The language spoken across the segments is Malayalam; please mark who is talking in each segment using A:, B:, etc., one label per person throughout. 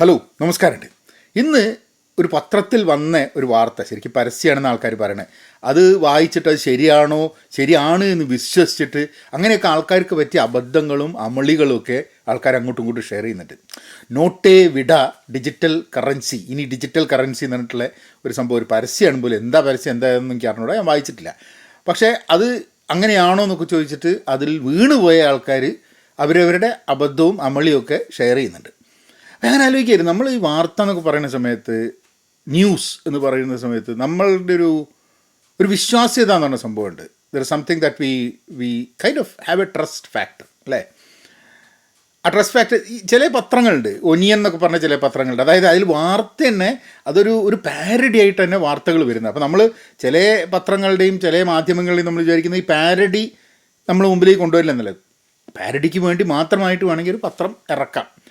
A: ഹലോ നമസ്കാരമുണ്ട്. ഇന്ന് ഒരു പത്രത്തിൽ വന്ന ഒരു വാർത്ത ശരിക്കും പരസ്യമാണെന്ന് ആൾക്കാർ പറയണേ. അത് വായിച്ചിട്ട് അത് ശരിയാണോ ശരിയാണ് എന്ന് വിശ്വസിച്ചിട്ട് അങ്ങനെയൊക്കെ ആൾക്കാർക്ക് പറ്റിയ അബദ്ധങ്ങളും അമളികളും ഒക്കെ ആൾക്കാർ അങ്ങോട്ടും ഇങ്ങോട്ടും ഷെയർ ചെയ്യുന്നുണ്ട്. നോട്ടേ വിട ഡിജിറ്റൽ കറൻസി ഇനി ഡിജിറ്റൽ കറൻസി എന്ന് പറഞ്ഞിട്ടുള്ള ഒരു സംഭവം ഒരു പരസ്യമാണ് പോലും. എന്താ പരസ്യം എന്താണെന്ന് എനിക്ക് അറിഞ്ഞൂടാ ഞാൻ വായിച്ചിട്ടില്ല. പക്ഷേ അത് അങ്ങനെയാണോ എന്നൊക്കെ ചോദിച്ചിട്ട് അതിൽ വീണുപോയ ആൾക്കാർ അവരവരുടെ അബദ്ധവും അമളിയും ഒക്കെ ഷെയർ ചെയ്യുന്നുണ്ട്. ഞാൻ ആലോചിക്കായിരുന്നു. നമ്മൾ ഈ വാർത്ത എന്നൊക്കെ പറയുന്ന സമയത്ത് ന്യൂസ് എന്ന് പറയുന്ന സമയത്ത് നമ്മളുടെ ഒരു ഒരു വിശ്വാസ്യത എന്ന് പറഞ്ഞ സംഭവമുണ്ട്. There something that we we kind of have a trust factor അല്ലേ? ആ ട്രസ്റ്റ് ഫാക്ടർ ചില പത്രങ്ങളുണ്ട്. ഒനിയൻ എന്നൊക്കെ പറഞ്ഞ ചില പത്രങ്ങളുണ്ട്. അതായത് അതിൽ വാർത്ത തന്നെ അതൊരു ഒരു പാരഡി ആയിട്ട് തന്നെ വാർത്തകൾ വരുന്നത്. അപ്പോൾ നമ്മൾ ചില പത്രങ്ങളുടെയും ചില മാധ്യമങ്ങളുടെയും നമ്മൾ വിചാരിക്കുന്ന ഈ പാരഡി നമ്മൾ മുമ്പിലേക്ക് കൊണ്ടുവരില്ല എന്നുള്ളത്. പാരഡിക്ക് വേണ്ടി മാത്രമായിട്ട് വേണമെങ്കിൽ ഒരു പത്രം ഇറക്കാം.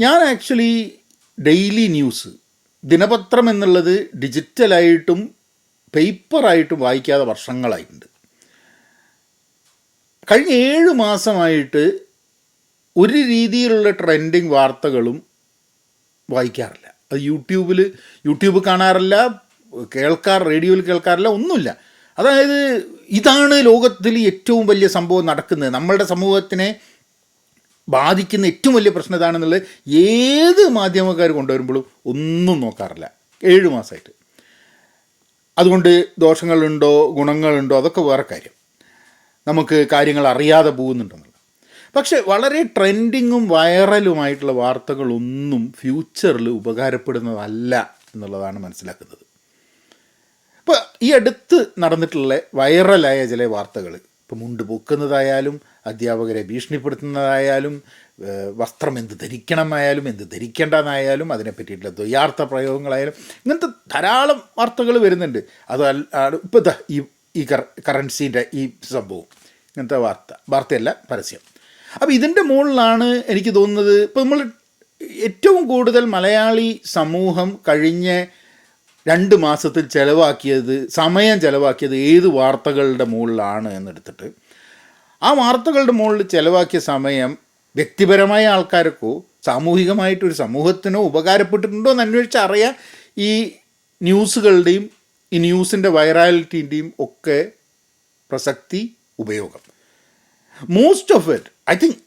A: ഞാൻ ആക്ച്വലി ഡെയിലി ന്യൂസ് ദിനപത്രം എന്നുള്ളത് ഡിജിറ്റലായിട്ടും പേപ്പറായിട്ടും വായിക്കാതെ വർഷങ്ങളായിട്ടുണ്ട്. കഴിഞ്ഞ ഏഴ് മാസമായിട്ട് ഒരു രീതിയിലുള്ള ട്രെൻഡിങ് വാർത്തകളും വായിക്കാറില്ല. അത് യൂട്യൂബിൽ യൂട്യൂബ് കാണാറില്ല കേൾക്കാർ റേഡിയോയിൽ കേൾക്കാറില്ല ഒന്നുമില്ല. അതായത് ഇതാണ് ലോകത്തിൽ ഏറ്റവും വലിയ സംഭവം നടക്കുന്നത്. നമ്മളുടെ സമൂഹത്തിനെ ബാധിക്കുന്ന ഏറ്റവും വലിയ പ്രശ്നം ഇതാണെന്നുള്ളത് ഏത് മാധ്യമക്കാർ കൊണ്ടുവരുമ്പോഴും ഒന്നും നോക്കാറില്ല. ഏഴ് മാസമായിട്ട് അതുകൊണ്ട് ദോഷങ്ങളുണ്ടോ ഗുണങ്ങളുണ്ടോ അതൊക്കെ വേറെ കാര്യം. നമുക്ക് കാര്യങ്ങൾ അറിയാതെ പോകുന്നുണ്ടെന്നുള്ളത്. പക്ഷേ വളരെ ട്രെൻഡിങ്ങും വൈറലുമായിട്ടുള്ള വാർത്തകളൊന്നും ഫ്യൂച്ചറിൽ ഉപകാരപ്പെടുന്നതല്ല എന്നുള്ളതാണ് മനസ്സിലാക്കുന്നത്. ഇപ്പോൾ ഈ അടുത്ത് നടന്നിട്ടുള്ള വൈറലായ ചില വാർത്തകൾ ഇപ്പം മുണ്ട് പൊക്കുന്നതായാലും അധ്യാപകരെ ഭീഷണിപ്പെടുത്തുന്നതായാലും വസ്ത്രം എന്ത് ധരിക്കണമായാലും എന്ത് ധരിക്കേണ്ടതായാലും അതിനെ പറ്റിയിട്ടുള്ള ദ്വയാർത്ഥ പ്രയോഗങ്ങളായാലും ഇങ്ങനത്തെ ധാരാളം വാർത്തകൾ വരുന്നുണ്ട്. അത് ഇപ്പോൾ ഈ ഈ കറ കറൻസീന്റെ ഈ സംഭവം. ഇങ്ങനത്തെ വാർത്ത വാർത്തയല്ല പരസ്യം. അപ്പോൾ ഇതിന്റെ മുകളിലാണ് എനിക്ക് തോന്നുന്നത് ഇപ്പോൾ നമ്മൾ ഏറ്റവും കൂടുതൽ മലയാളി സമൂഹം കഴിഞ്ഞ രണ്ട് മാസത്തിൽ ചിലവാക്കിയത് സമയം ചിലവാക്കിയത് ഏത് വാർത്തകളുടെ മുകളിലാണ് എന്നെടുത്തിട്ട് ആ വാർത്തകളുടെ മുകളിൽ ചിലവാക്കിയ സമയം വ്യക്തിപരമായ ആൾക്കാർക്കോ സാമൂഹികമായിട്ടൊരു സമൂഹത്തിനോ ഉപകാരപ്പെട്ടിട്ടുണ്ടോ എന്ന് അന്വേഷിച്ച് അറിയാൻ ഈ ന്യൂസുകളുടെയും ഈ ന്യൂസിന്റെ വൈറാലിറ്റിന്റെയും ഒക്കെ പ്രസക്തി ഉപയോഗം. Most of it I think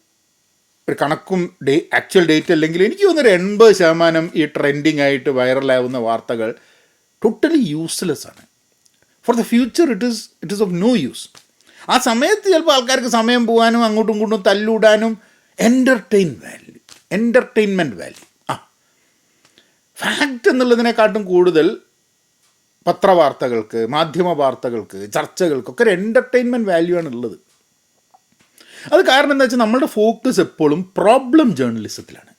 A: ഒരു കണക്കും ഡേ ആക്ച്വൽ ഡേറ്റ് അല്ലെങ്കിൽ എനിക്ക് തോന്നുന്നൊരു എൺപത് ശതമാനം ഈ ട്രെൻഡിങ് ആയിട്ട് വൈറലാവുന്ന വാർത്തകൾ ടോട്ടലി യൂസ്ലെസ് ആണ്. For the future it is it is of no use ആ സമയത്ത് ചിലപ്പോൾ ആൾക്കാർക്ക് സമയം പോകാനും അങ്ങോട്ടും ഇങ്ങോട്ടും തല്ലൂടാനും എന്റർടൈൻ വാല്യൂ എന്റർടൈൻമെന്റ് വാല്യൂ ആ. ഫാക്റ്റ് എന്നുള്ളതിനെക്കാട്ടും കൂടുതൽ പത്രവാർത്തകൾക്ക് മാധ്യമ വാർത്തകൾക്ക് ചർച്ചകൾക്കൊക്കെ ഒരു എന്റർടൈൻമെന്റ് വാല്യൂ ആണ് ഉള്ളത്. അത് കാരണം എന്താ വെച്ചാൽ നമ്മളുടെ ഫോക്കസ് എപ്പോഴും പ്രോബ്ലം ജേർണലിസത്തിലാണ്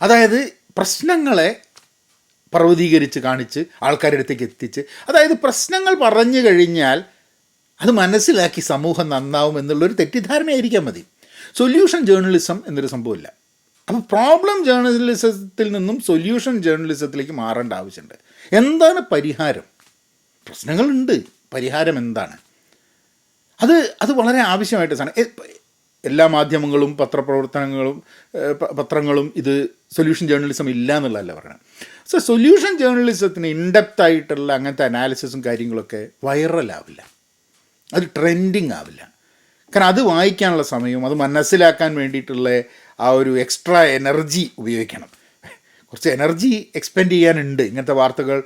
A: അതായത് പ്രശ്നങ്ങളെ പർവതീകരിച്ച് കാണിച്ച് ആൾക്കാരുടെ അടുത്തേക്ക് എത്തിച്ച് അതായത് പ്രശ്നങ്ങൾ പറഞ്ഞു കഴിഞ്ഞാൽ അത് മനസ്സിലാക്കി സമൂഹം നന്നാവും എന്നുള്ളൊരു തെറ്റിദ്ധാരണയായിരിക്കാൻ മതി. സൊല്യൂഷൻ ജേർണലിസം എന്നൊരു സംഭവമില്ല. അപ്പോൾ പ്രോബ്ലം ജേർണലിസത്തിൽ നിന്നും സൊല്യൂഷൻ ജേർണലിസത്തിലേക്ക് മാറേണ്ട ആവശ്യമുണ്ട്. എന്താണ് പരിഹാരം? പ്രശ്നങ്ങളുണ്ട്. പരിഹാരം എന്താണ്? അത് അത് വളരെ ആവശ്യമായിട്ട് സാധനം എല്ലാ മാധ്യമങ്ങളും പത്രപ്രവർത്തനങ്ങളും പത്രങ്ങളും ഇത് സൊല്യൂഷൻ ജേർണലിസം ഇല്ല എന്നുള്ളതല്ല പറയണം സോ സൊല്യൂഷൻ ജേർണലിസത്തിന് ഇൻഡെപ്ത് ആയിട്ടുള്ള അങ്ങനത്തെ അനാലിസിസും കാര്യങ്ങളൊക്കെ വൈറലാവില്ല അത് ട്രെൻഡിങ് ആവില്ല. കാരണം അത് വായിക്കാനുള്ള സമയവും അത് മനസ്സിലാക്കാൻ വേണ്ടിയിട്ടുള്ള ആ ഒരു എക്സ്ട്രാ എനർജി ഉപയോഗിക്കണം. കുറച്ച് എനർജി എക്സ്പെൻഡ് ചെയ്യാനുണ്ട് ഇങ്ങനത്തെ വാർത്തകൾ.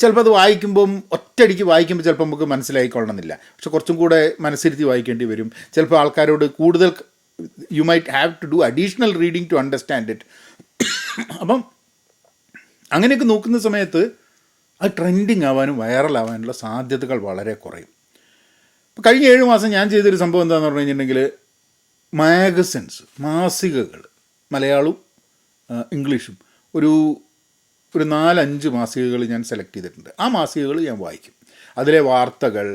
A: ചിലപ്പോൾ അത് വായിക്കുമ്പം ഒറ്റയടിക്ക് വായിക്കുമ്പോൾ ചിലപ്പോൾ നമുക്ക് മനസ്സിലായിക്കൊള്ളണമെന്നില്ല. പക്ഷെ കുറച്ചും കൂടെ മനസ്സിരുത്തി വായിക്കേണ്ടി വരും. ചിലപ്പോൾ ആൾക്കാരോട് കൂടുതൽ you might have to do additional reading to understand it അപ്പം അങ്ങനെയൊക്കെ നോക്കുന്ന സമയത്ത് അത് ട്രെൻഡിങ് ആവാനും വൈറലാവാനുള്ള സാധ്യതകൾ വളരെ കുറയും. ഇപ്പോൾ കഴിഞ്ഞ ഏഴ് മാസം ഞാൻ ചെയ്തൊരു സംഭവം എന്താണെന്ന് പറഞ്ഞു കഴിഞ്ഞിട്ടുണ്ടെങ്കിൽ മാഗസിൻസ് മാസികകൾ മലയാളവും ഇംഗ്ലീഷും ഒരു ഒരു നാലഞ്ച് മാസികകൾ ഞാൻ സെലക്ട് ചെയ്തിട്ടുണ്ട്. ആ മാസികകൾ ഞാൻ വായിക്കും. അതിലെ വാർത്തകൾ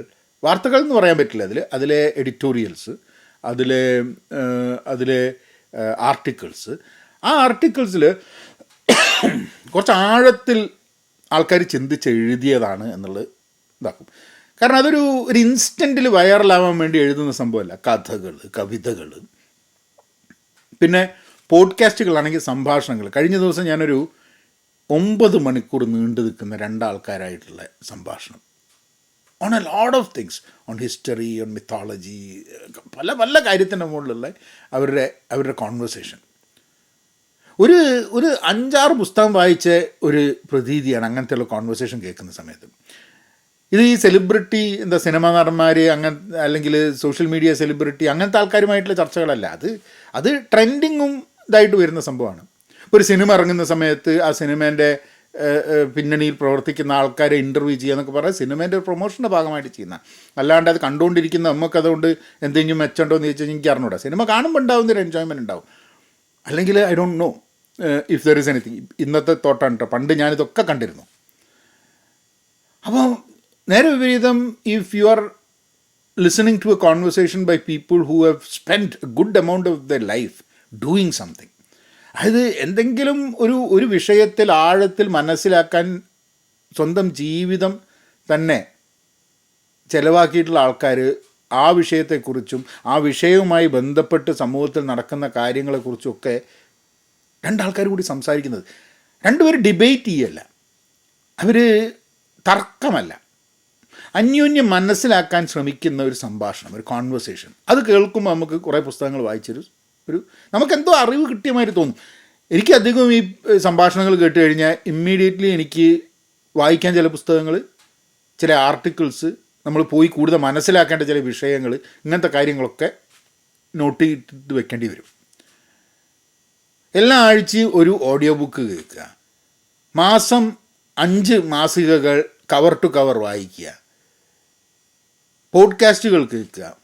A: വാർത്തകൾ എന്ന് പറയാൻ പറ്റില്ല അതിൽ അതിലെ എഡിറ്റോറിയൽസ് അതിലെ അതിലെ ആർട്ടിക്കിൾസ്. ആ ആർട്ടിക്കിൾസിൽ കുറച്ച് ആഴത്തിൽ ആൾക്കാർ ചിന്തിച്ച് എഴുതിയതാണ് എന്നുള്ളത് ഇതാക്കും. കാരണം അതൊരു ഒരു ഇൻസ്റ്റന്റിൽ വൈറലാവാൻ വേണ്ടി എഴുതുന്ന സംഭവമല്ല. കഥകൾ കവിതകൾ പിന്നെ പോഡ്കാസ്റ്റുകളാണെങ്കിൽ സംഭാഷണങ്ങൾ കഴിഞ്ഞ ദിവസം ഞാനൊരു ഒമ്പത് മണിക്കൂർ നീണ്ടു നിൽക്കുന്ന രണ്ടാൾക്കാരായിട്ടുള്ള സംഭാഷണം. On a load of things on history on mythology പല പല കാര്യത്തിന്റെ മുകളിലുള്ള അവരുടെ അവരുടെ കോൺവെർസേഷൻ ഒരു ഒരു അഞ്ചാറ് പുസ്തകം വായിച്ച ഒരു പ്രതീതിയാണ് അങ്ങനത്തെയുള്ള കോൺവെർസേഷൻ കേൾക്കുന്ന സമയത്ത്. ഇത് ഈ സെലിബ്രിറ്റി എന്താ സിനിമ നടന്മാർ അങ്ങനെ അല്ലെങ്കിൽ സോഷ്യൽ മീഡിയ സെലിബ്രിറ്റി അങ്ങനത്തെ ആൾക്കാരുമായിട്ടുള്ള ചർച്ചകളല്ല. അത് അത് ട്രെൻഡിങ്ങും ഇതായിട്ട് വരുന്ന സംഭവമാണ്. ഒരു സിനിമ ഇറങ്ങുന്ന സമയത്ത് ആ സിനിമേന്റെ പിന്നണിയിൽ പ്രവർത്തിക്കുന്ന ആൾക്കാരെ ഇന്റർവ്യൂ ചെയ്യുക എന്നൊക്കെ പറഞ്ഞാൽ സിനിമേന്റെ പ്രൊമോഷന്റെ ഭാഗമായിട്ട് ചെയ്യുന്ന. അല്ലാണ്ട് അത് കണ്ടുകൊണ്ടിരിക്കുന്ന നമുക്ക് അതുകൊണ്ട് എന്തെങ്കിലും മെച്ചമുണ്ടോ എന്ന് ചോദിച്ചാൽ എനിക്ക് അറിഞ്ഞൂടാ. സിനിമ കാണുമ്പോൾ ഉണ്ടാവുന്ന ഒരു എൻജോയ്മെന്റ് ഉണ്ടാവും. അല്ലെങ്കിൽ I don't know if there is anything ഇന്നത്തെ തോട്ടാണ് കേട്ടോ പണ്ട് ഞാനിതൊക്കെ കണ്ടിരുന്നു. അപ്പോൾ നേരെ വിപരീതം if you are listening to a conversation by people who have spend good amount of the life doing something അതായത് എന്തെങ്കിലും ഒരു ഒരു വിഷയത്തിൽ ആഴത്തിൽ മനസ്സിലാക്കാൻ സ്വന്തം ജീവിതം തന്നെ ചിലവാക്കിയിട്ടുള്ള ആൾക്കാർ ആ വിഷയത്തെക്കുറിച്ചും ആ വിഷയവുമായി ബന്ധപ്പെട്ട് സമൂഹത്തിൽ നടക്കുന്ന കാര്യങ്ങളെക്കുറിച്ചും ഒക്കെ രണ്ടാൾക്കാർ കൂടി സംസാരിക്കുന്നത്. രണ്ടുപേരും ഡിബേറ്റ് ചെയ്യല്ല. അവർ തർക്കമല്ല. അന്യോന്യം മനസ്സിലാക്കാൻ ശ്രമിക്കുന്ന ഒരു സംഭാഷണം ഒരു കോൺവെർസേഷൻ അത് കേൾക്കുമ്പോൾ നമുക്ക് കുറേ പുസ്തകങ്ങൾ വായിച്ചൊരു ഒരു നമുക്കെന്തോ അറിവ് കിട്ടിയമാതിരി തോന്നും. എനിക്ക് അധികം ഈ സംഭാഷണങ്ങൾ കേട്ട് കഴിഞ്ഞാൽ ഇമ്മീഡിയറ്റ്ലി എനിക്ക് വായിക്കാൻ ചില പുസ്തകങ്ങൾ ചില ആർട്ടിക്കിൾസ് നമ്മൾ പോയി കൂടുതൽ മനസ്സിലാക്കേണ്ട ചില വിഷയങ്ങൾ ഇങ്ങനത്തെ കാര്യങ്ങളൊക്കെ നോട്ട് ചെയ്തിട്ട് വെക്കേണ്ടി വരും. എല്ലാ ആഴ്ചയും ഒരു ഓഡിയോ ബുക്ക് കേൾക്കുക. മാസം അഞ്ച് മാസികകൾ കവർ ടു കവർ വായിക്കുക. പോഡ്കാസ്റ്റുകൾ കേൾക്കുക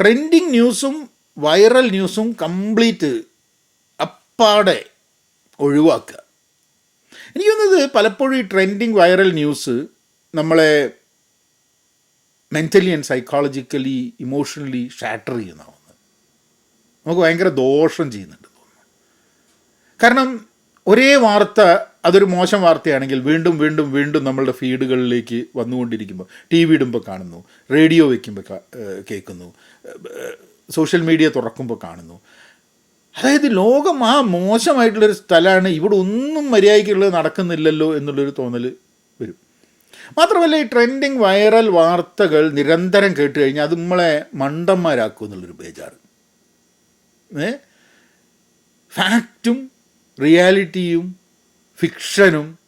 A: ട്രെൻഡിങ് ന്യൂസും വൈറൽ ന്യൂസും കംപ്ലീറ്റ് അപ്പാടെ ഒഴിവാക്കുക. എനിക്ക് തോന്നുന്നത് പലപ്പോഴും ഈ ട്രെൻഡിങ് വൈറൽ ന്യൂസ് നമ്മളെ mentally and psychologically emotionally shatter ചെയ്യുന്നതാണ്. നമുക്ക് ഭയങ്കര ദോഷം ചെയ്യുന്നുണ്ട് തോന്നുന്നു. കാരണം ഒരേ വാർത്ത അതൊരു മോശം വാർത്തയാണെങ്കിൽ വീണ്ടും വീണ്ടും വീണ്ടും നമ്മളുടെ ഫീഡുകളിലേക്ക് വന്നുകൊണ്ടിരിക്കുമ്പോൾ ടി വി ഇടുമ്പോൾ കാണുന്നു റേഡിയോ വയ്ക്കുമ്പോൾ കേൾക്കുന്നു സോഷ്യൽ മീഡിയ തുറക്കുമ്പോൾ കാണുന്നു. അതായത് ലോകം ആ മോശമായിട്ടുള്ളൊരു സ്ഥലമാണ് ഇവിടെ ഒന്നും മര്യാദയ്ക്കുള്ളത് നടക്കുന്നില്ലല്ലോ എന്നുള്ളൊരു തോന്നൽ വരും. മാത്രമല്ല ഈ ട്രെൻഡിങ് വൈറൽ വാർത്തകൾ നിരന്തരം കേട്ട് കഴിഞ്ഞാൽ അത് നമ്മളെ മണ്ടന്മാരാക്കും എന്നുള്ളൊരു ബേജാറ്. ഫാക്റ്റും റിയാലിറ്റിയും ഫിക്ഷനും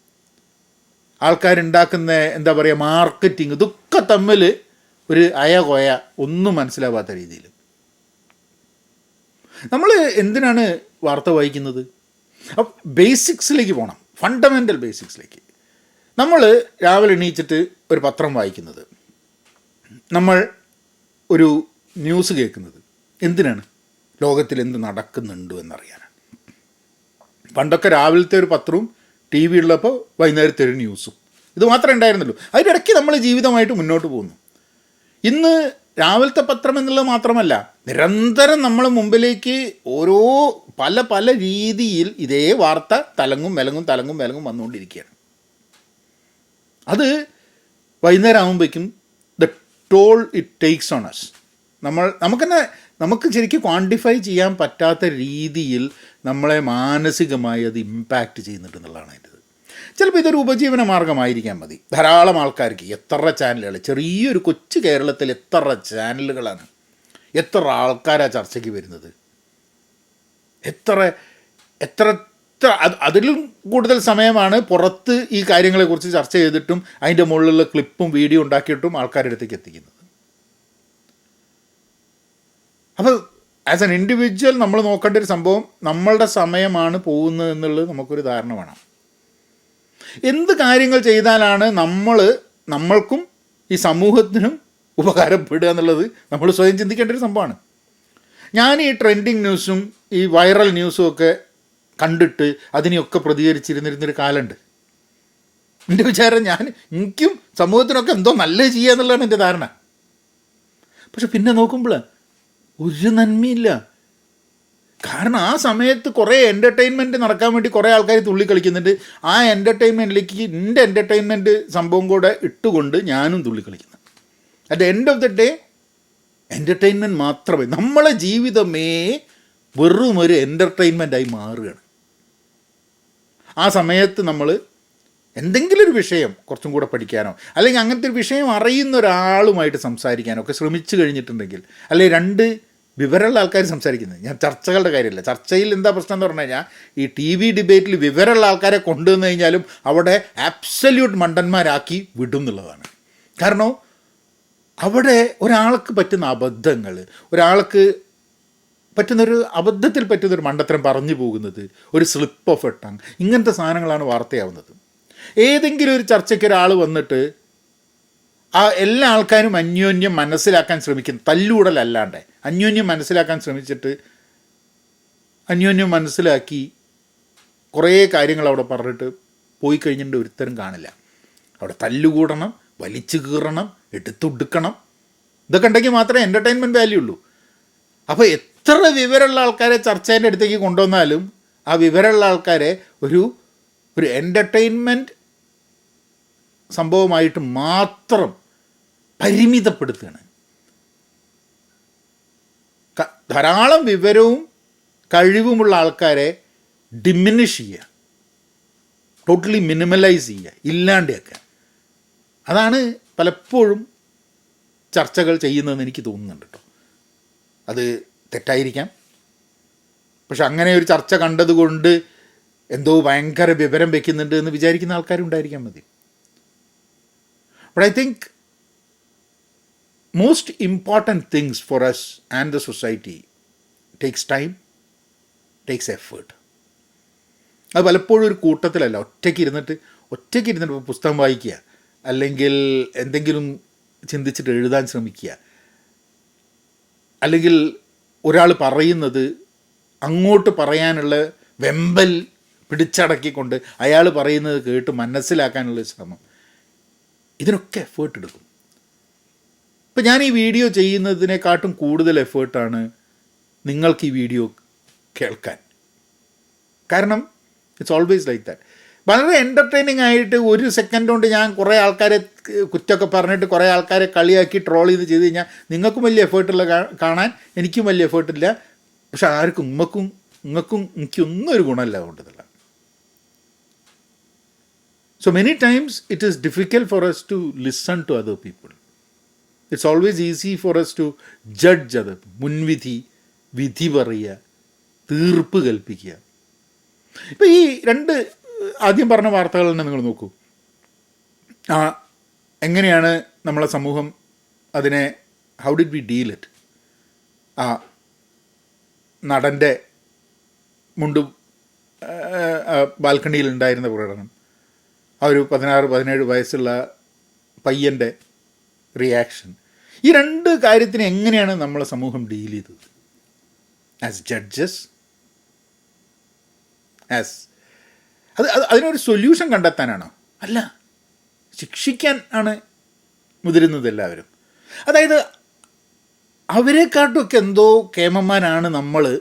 A: ആൾക്കാരുണ്ടാക്കുന്ന എന്താ പറയുക മാർക്കറ്റിംഗ് ഇതൊക്കെ തമ്മിൽ ഒരു അയ കൊയ ഒന്നും മനസ്സിലാവാത്ത രീതിയിൽ. നമ്മൾ എന്തിനാണ് വാർത്ത വായിക്കുന്നത്? അപ്പം ബേസിക്സിലേക്ക് പോകണം ഫണ്ടമെന്റൽ ബേസിക്സിലേക്ക്. നമ്മൾ രാവിലെ എണീച്ചിട്ട് ഒരു പത്രം വായിക്കുന്നത്. നമ്മൾ ഒരു ന്യൂസ് കേൾക്കുന്നത്. എന്തിനാണ്? ലോകത്തിൽ എന്ത് നടക്കുന്നുണ്ട് എന്നറിയാനാണ്. പണ്ടൊക്കെ രാവിലത്തെ ഒരു പത്രവും ടി വി ഉള്ളപ്പോൾ വൈകുന്നേരത്തെ ഒരു ന്യൂസും. ഇത് മാത്രമേ ഉണ്ടായിരുന്നുള്ളൂ. അതിനിടയ്ക്ക് നമ്മൾ ജീവിതമായിട്ട് മുന്നോട്ട് പോകുന്നു. ഇന്ന് രാവിലത്തെ പത്രം എന്നുള്ളത് മാത്രമല്ല നിരന്തരം നമ്മൾ മുമ്പിലേക്ക് ഓരോ പല പല രീതിയിൽ ഇതേ വാർത്ത തലങ്ങും മെലങ്ങും തലങ്ങും മെലങ്ങും വന്നുകൊണ്ടിരിക്കുകയാണ്. അത് വൈകുന്നേരം ആകുമ്പോഴേക്കും the toll it takes on us നമ്മൾ നമുക്കെന്നെ നമുക്ക് ശരിക്കും ക്വാണ്ടിഫൈ ചെയ്യാൻ പറ്റാത്ത രീതിയിൽ നമ്മളെ മാനസികമായി അത് ഇമ്പാക്റ്റ് ചെയ്യുന്നുണ്ടെന്നുള്ളതാണ് അതിന്റെ ചിലപ്പോൾ ഇതൊരു ഉപജീവന മാർഗമായിരിക്കാൻ മതി. ധാരാളം ആൾക്കാർക്ക് എത്ര ചാനലുകൾ ചെറിയൊരു കൊച്ചു കേരളത്തിൽ എത്ര ചാനലുകളാണ് എത്ര ആൾക്കാരാണ് ചർച്ചയ്ക്ക് വരുന്നത്? എത്ര എത്ര എത്ര അത് അതിലും കൂടുതൽ സമയമാണ് പുറത്ത് ഈ കാര്യങ്ങളെക്കുറിച്ച് ചർച്ച ചെയ്തിട്ടും അതിന്റെ മുകളിലുള്ള ക്ലിപ്പും വീഡിയോ ഉണ്ടാക്കിയിട്ടും ആൾക്കാരുടെ അടുത്തേക്ക് എത്തിക്കുന്നത്. അപ്പോൾ ആസ് എൻ ഇൻഡിവിജ്വൽ നമ്മൾ നോക്കേണ്ട ഒരു സംഭവം നമ്മളുടെ സമയമാണ് പോകുന്നത് എന്നുള്ളത് നമുക്കൊരു ധാരണ വേണം. എന്ത് കാര്യങ്ങൾ ചെയ്താലാണ് നമ്മൾ നമ്മൾക്കും ഈ സമൂഹത്തിനും ഉപകാരപ്പെടുക എന്നുള്ളത് നമ്മൾ സ്വയം ചിന്തിക്കേണ്ട ഒരു സംഭവമാണ്. ഞാൻ ഈ ട്രെൻഡിങ് ന്യൂസും ഈ വൈറൽ ന്യൂസും ഒക്കെ കണ്ടിട്ട് അതിനെയൊക്കെ പ്രതികരിച്ചിരുന്നിരുന്നൊരു കാലമുണ്ട്. എന്റെ വിചാരം ഞാൻ എനിക്കും സമൂഹത്തിനൊക്കെ എന്തോ നല്ലത് ചെയ്യുക എന്നുള്ളതാണ് എന്റെ ധാരണ. പക്ഷെ പിന്നെ നോക്കുമ്പോൾ ഒരു നന്മയില്ല. കാരണം ആ സമയത്ത് കുറേ എന്റർടൈൻമെന്റ് നടക്കാൻ വേണ്ടി കുറേ ആൾക്കാർ തുള്ളി കളിക്കുന്നുണ്ട്. ആ എന്റർടൈൻമെന്റിലേക്ക് എന്റെ എന്റർടൈൻമെന്റ് സംഭവം കൂടെ ഇട്ടുകൊണ്ട് ഞാനും തുള്ളി കളിക്കുന്നു. At end of the day entertainment മാത്രമേ നമ്മളെ ജീവിതമേ വെറും ഒരു എന്റർടൈൻമെന്റായി മാറുകയാണ്. ആ സമയത്ത് നമ്മൾ എന്തെങ്കിലും ഒരു വിഷയം കുറച്ചും കൂടെ പഠിക്കാനോ അല്ലെങ്കിൽ അങ്ങനത്തെ ഒരു വിഷയം അറിയുന്ന ഒരാളുമായിട്ട് സംസാരിക്കാനോ ഒക്കെ ശ്രമിച്ചു കഴിഞ്ഞിട്ടുണ്ടെങ്കിൽ അല്ലെങ്കിൽ രണ്ട് വിവരമുള്ള ആൾക്കാർ സംസാരിക്കുന്നത്. ഞാൻ ചർച്ചകളുടെ കാര്യമല്ല. ചർച്ചയിൽ എന്താ പ്രശ്നം എന്ന് പറഞ്ഞു കഴിഞ്ഞാൽ ഈ ടി വി ഡിബേറ്റിൽ വിവരമുള്ള ആൾക്കാരെ കൊണ്ടുവന്നു കഴിഞ്ഞാലും അവിടെ ആബ്സല്യൂട്ട് മണ്ടന്മാരാക്കി വിടും എന്നുള്ളതാണ്. കാരണം അവിടെ ഒരാൾക്ക് പറ്റുന്ന അബദ്ധങ്ങൾ ഒരാൾക്ക് പറ്റുന്നൊരു അബദ്ധത്തിൽ പറ്റുന്നൊരു മണ്ടത്തരം പറഞ്ഞു പോകുന്നത് ഒരു സ്ലിപ്പ് ഓഫ് എട്ടങ് ഇങ്ങനത്തെ സാധനങ്ങളാണ് വാർത്തയാവുന്നത്. ഏതെങ്കിലും ഒരു ചർച്ചയ്ക്ക് ഒരാൾ വന്നിട്ട് ആ എല്ലാ ആൾക്കാരും അന്യോന്യം മനസ്സിലാക്കാൻ ശ്രമിക്കുന്നു. തല്ലൂടലല്ലാണ്ട് അന്യോന്യം മനസ്സിലാക്കാൻ ശ്രമിച്ചിട്ട് അന്യോന്യം മനസ്സിലാക്കി കുറേ കാര്യങ്ങൾ അവിടെ പറഞ്ഞിട്ട് പോയി കഴിഞ്ഞിട്ട് ഒരുത്തരും കാണില്ല. അവിടെ തല്ലുകൂടണം വലിച്ചു കീറണം എടുത്തൊടുക്കണം. ഇതൊക്കെ ഉണ്ടെങ്കിൽ മാത്രമേ എന്റർടൈൻമെന്റ് വാല്യൂ ഉള്ളൂ. അപ്പോൾ എത്ര വിവരമുള്ള ആൾക്കാരെ ചർച്ചേന്റെ അടുത്തേക്ക് കൊണ്ടുവന്നാലും ആ വിവരമുള്ള ആൾക്കാരെ ഒരു ഒരു എന്റർടൈൻമെന്റ് സംഭവമായിട്ട് മാത്രം പരിമിതപ്പെടുത്തുകയാണ്. ധാരാളം വിവരവും കഴിവുമുള്ള ആൾക്കാരെ ഡിമിനിഷ് ചെയ്യുക. ടോട്ടലി മിനിമലൈസ് ചെയ്യുക ഇല്ലാണ്ടാക്കുക. അതാണ് പലപ്പോഴും ചർച്ചകൾ ചെയ്യുന്നതെന്ന് എനിക്ക് തോന്നുന്നുണ്ട് കേട്ടോ അത് തെറ്റായിരിക്കാം. പക്ഷെ അങ്ങനെ ഒരു ചർച്ച കണ്ടതുകൊണ്ട് എന്തോ ഭയങ്കര വിവരം വെക്കുന്നുണ്ട് എന്ന് വിചാരിക്കുന്ന ആൾക്കാരുണ്ടായിരിക്കാൻ മതി. But I think most important things for us and the society takes time takes effort അത് പലപ്പോഴും ഒരു കൂട്ടത്തിലല്ല. ഒറ്റയ്ക്ക് ഇരുന്നിട്ട് ഒറ്റയ്ക്ക് ഇരുന്നിട്ട് പുസ്തകം വായിക്കുക അല്ലെങ്കിൽ എന്തെങ്കിലും ചിന്തിച്ചിട്ട് എഴുതാൻ ശ്രമിക്കുക അല്ലെങ്കിൽ ഒരാൾ പറയുന്നത് അങ്ങോട്ട് പറയാനുള്ള വെമ്പൽ പിടിച്ചടക്കിക്കൊണ്ട് അയാൾ പറയുന്നത് കേട്ട് മനസ്സിലാക്കാനുള്ള ശ്രമം. ഇതിനൊക്കെ എഫേർട്ട് എടുക്കും. ഇപ്പം ഞാൻ ഈ വീഡിയോ ചെയ്യുന്നതിനെക്കാട്ടും കൂടുതൽ എഫേർട്ടാണ് നിങ്ങൾക്ക് ഈ വീഡിയോ കേൾക്കാൻ. കാരണം ഇറ്റ്സ് ഓൾവേസ് ലൈക്ക് ദാറ്റ് വളരെ എന്റർടൈനിങ് ആയിട്ട് ഒരു സെക്കൻഡ് കൊണ്ട് ഞാൻ കുറേ ആൾക്കാരെ കുറ്റമൊക്കെ പറഞ്ഞിട്ട് കുറേ ആൾക്കാരെ കളിയാക്കി ട്രോൾ ചെയ്ത് ചെയ്ത് കഴിഞ്ഞാൽ നിങ്ങൾക്കും വലിയ എഫേർട്ടുള്ള കാണാൻ എനിക്കും വലിയ എഫേർട്ടില്ല പക്ഷെ ആർക്കും ഉമ്മക്കും നിങ്ങൾക്കും എനിക്കൊന്നും ഒരു ഗുണമല്ല അതുകൊണ്ടതല്ല so many times it is difficult for us to listen to other people it's always easy for us to judge അത്. മുൻവിധി വിധി പറയുക തീർപ്പ് കൽപ്പിക്കുക. ഇപ്പം ഈ രണ്ട് ആദ്യം പറഞ്ഞ വാർത്തകൾ തന്നെ നിങ്ങൾ നോക്കൂ. ആ എങ്ങനെയാണ് നമ്മളെ സമൂഹം അതിനെ how did we deal it ആ നടന്റെ മുണ്ട് ബാൽക്കണിയിൽ ഉണ്ടായിരുന്ന പ്രകടനം. ആ ഒരു പതിനാറ് പതിനേഴ് വയസ്സുള്ള പയ്യന്റെ റിയാക്ഷൻ ഈ രണ്ട് കാര്യത്തിന് എങ്ങനെയാണ് നമ്മളെ സമൂഹം ഡീൽ ചെയ്തത്? ആസ് ജഡ്ജസ് ആസ് അത് അത് അതിനൊരു സൊല്യൂഷൻ കണ്ടെത്താനാണോ? അല്ല. ശിക്ഷിക്കാൻ ആണ് മുതിരുന്നത് എല്ലാവരും. അതായത് അവരെക്കാട്ടുമൊക്കെ എന്തോ കേമന്മാരാണ് നമ്മൾ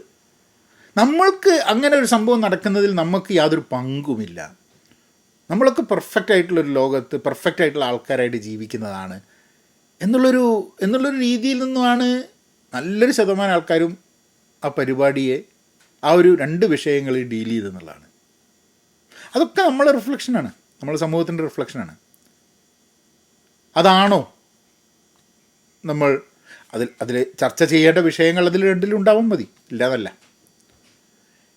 A: നമ്മൾക്ക് അങ്ങനെ ഒരു സംഭവം നടക്കുന്നതിൽ നമുക്ക് യാതൊരു പങ്കുമില്ല. നമ്മളൊക്കെ പെർഫെക്റ്റ് ആയിട്ടുള്ളൊരു ലോകത്ത് പെർഫെക്റ്റ് ആയിട്ടുള്ള ആൾക്കാരായിട്ട് ജീവിക്കുന്നതാണ്. എന്നുള്ളൊരു എന്നുള്ളൊരു രീതിയിൽ നിന്നുമാണ് നല്ലൊരു ശതമാനം ആൾക്കാരും ആ പരിപാടിയെ ആ ഒരു രണ്ട് വിഷയങ്ങളിൽ ഡീൽ ചെയ്തെന്നുള്ളതാണ്. അതൊക്കെ നമ്മളെ റിഫ്ലക്ഷനാണ് നമ്മളെ സമൂഹത്തിന്റെ റിഫ്ലക്ഷനാണ് അതാണോ നമ്മൾ അതിൽ അതിൽ ചർച്ച ചെയ്യേണ്ട വിഷയങ്ങൾ അതിൽ രണ്ടിലും ഉണ്ടാവും മതി. ഇല്ലാതല്ല.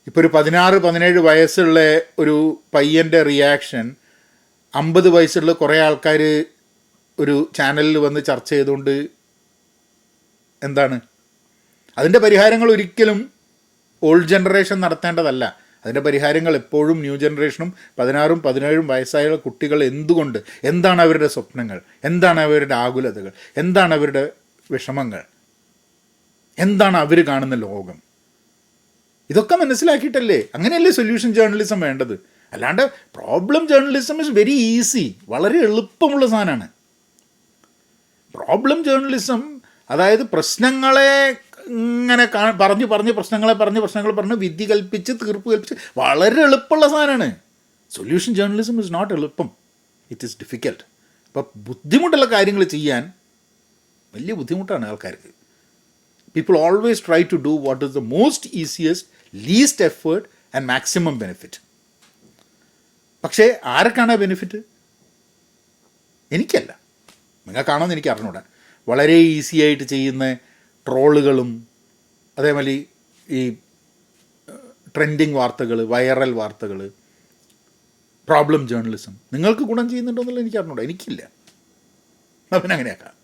A: ഇപ്പോൾ ഒരു പതിനാറ് പതിനേഴ് വയസ്സുള്ള ഒരു പയ്യന്റെ റിയാക്ഷൻ അമ്പത് വയസ്സുള്ള കുറേ ആൾക്കാർ ഒരു ചാനലിൽ വന്ന് ചർച്ച ചെയ്തുകൊണ്ട് എന്താണ്? അതിന്റെ പരിഹാരങ്ങൾ ഒരിക്കലും ഓൾഡ് ജനറേഷൻ നടത്തേണ്ടതല്ല. അതിന്റെ പരിഹാരങ്ങൾ എപ്പോഴും ന്യൂ ജനറേഷനും പതിനാറും പതിനേഴും വയസ്സായ കുട്ടികൾ എന്തുകൊണ്ട്? എന്താണ് അവരുടെ സ്വപ്നങ്ങൾ? എന്താണ് അവരുടെ ആകുലതകൾ? എന്താണ് അവരുടെ വിഷമങ്ങൾ? എന്താണ് അവർ കാണുന്ന ലോകം? ഇതൊക്കെ മനസ്സിലാക്കിയിട്ടല്ലേ? അങ്ങനെയല്ലേ സൊല്യൂഷൻ ജേർണലിസം വേണ്ടത്? അല്ലാണ്ട് problem journalism is very easy. വളരെ എളുപ്പമുള്ള സാധനമാണ്. പ്രോബ്ലം ജേർണലിസം അതായത് പ്രശ്നങ്ങളെ ഇങ്ങനെ പറഞ്ഞു പറഞ്ഞ് പ്രശ്നങ്ങളെ പറഞ്ഞ് പ്രശ്നങ്ങൾ പറഞ്ഞ് വിധി കൽപ്പിച്ച് തീർപ്പ് കൽപ്പിച്ച് വളരെ എളുപ്പമുള്ള സാധനമാണ്. സൊല്യൂഷൻ ജേർണലിസം ഇസ് നോട്ട് എളുപ്പം. ഇറ്റ് ഈസ് ഡിഫിക്കൽട്ട് അപ്പോൾ ബുദ്ധിമുട്ടുള്ള കാര്യങ്ങൾ ചെയ്യാൻ വലിയ ബുദ്ധിമുട്ടാണ് ആൾക്കാർക്ക്. People always try to do what is the most easiest least effort and maximum benefit പക്ഷേ ആരൊക്കെയാണ് ബെനിഫിറ്റ് എനിക്കല്ല. നിങ്ങൾക്കാണെന്ന് എനിക്ക് അറിഞ്ഞൂടാ. വളരെ ഈസി ആയിട്ട് ചെയ്യുന്ന ട്രോളുകളും അതേമാതിരി ഈ ട്രെൻഡിങ് വാർത്തകൾ വൈറൽ വാർത്തകൾ പ്രോബ്ലം ജേർണലിസം നിങ്ങൾക്ക് ഗുണം ചെയ്യുന്നുണ്ടോ എന്നുള്ളത് എനിക്ക് അറിഞ്ഞൂടാ. എനിക്കില്ല. അപ്പം അങ്ങനെയാക്കാം.